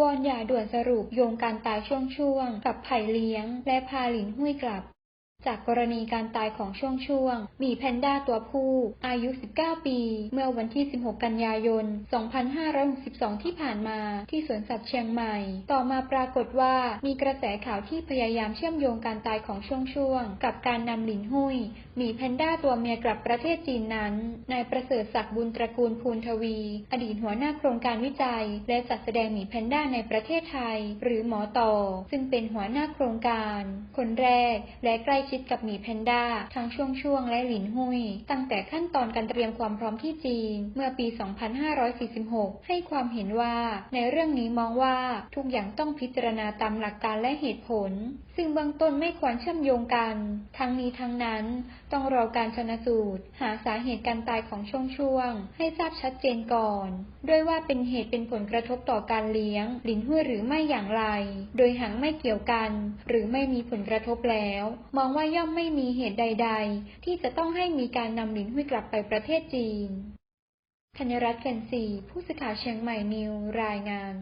วอนอย่าด่วนสรุปโยงการตายช่วง ๆ กับไผ่เลี้ยง และพาหลินหุ้ยกลับ จากกรณีการตายของช่วงๆหมีแพนด้าตัวผู้ อายุ 19 ปี เมื่อวันที่ 16 กันยายน 2562 ที่ผ่านมาที่สวนสัตว์เชียงใหม่ ต่อมาปรากฏว่ามีกระแสข่าวที่พยายามเชื่อมโยงการตายของช่วงๆกับการนำหลินหุ้ย มีแพนด้าตัวเมียกลับประเทศจีนนั้น นายประเสริฐศักดิ์บุญตระกูลภูลทวี อดีตหัวหน้าโครงการวิจัย และจัดแสดงหมีแพนด้าในประเทศไทย หรือหมอต่อ ซึ่งเป็นหัวหน้าโครงการ คนแรกและใกล้ชิดกับหมีแพนด้าทั้งช่วงช่วงๆและหลินหุย ตั้งแต่ขั้นตอนการเตรียมความพร้อมที่จีน เมื่อปี 2546 ให้ความเห็นว่าในเรื่องนี้มองว่าทุกอย่างต้องพิจารณาตามหลักการและเหตุผล ซึ่งเบื้องต้นไม่ควรเชื่อมโยงกัน ทั้งนี้ทั้งนั้น ต้องรอการชนะสูตร หาสาเหตุการตายของช่วงช่วงๆให้ทราบชัดเจนก่อน ด้วยว่าเป็นเหตุเป็นผลกระทบต่อการเลี้ยง หลินหุ้ยหรือไม่อย่างไร โดยหากไม่เกี่ยวกัน หรือไม่มีผลกระทบแล้ว มองว่าย่อมไม่มีเหตุใด ๆ ที่จะต้องให้มีการนำหลินหุ้ยกลับไปประเทศจีนธัญรัตน์แฟนซี ผู้สื่อข่าวเชียงใหม่นิว รายงาน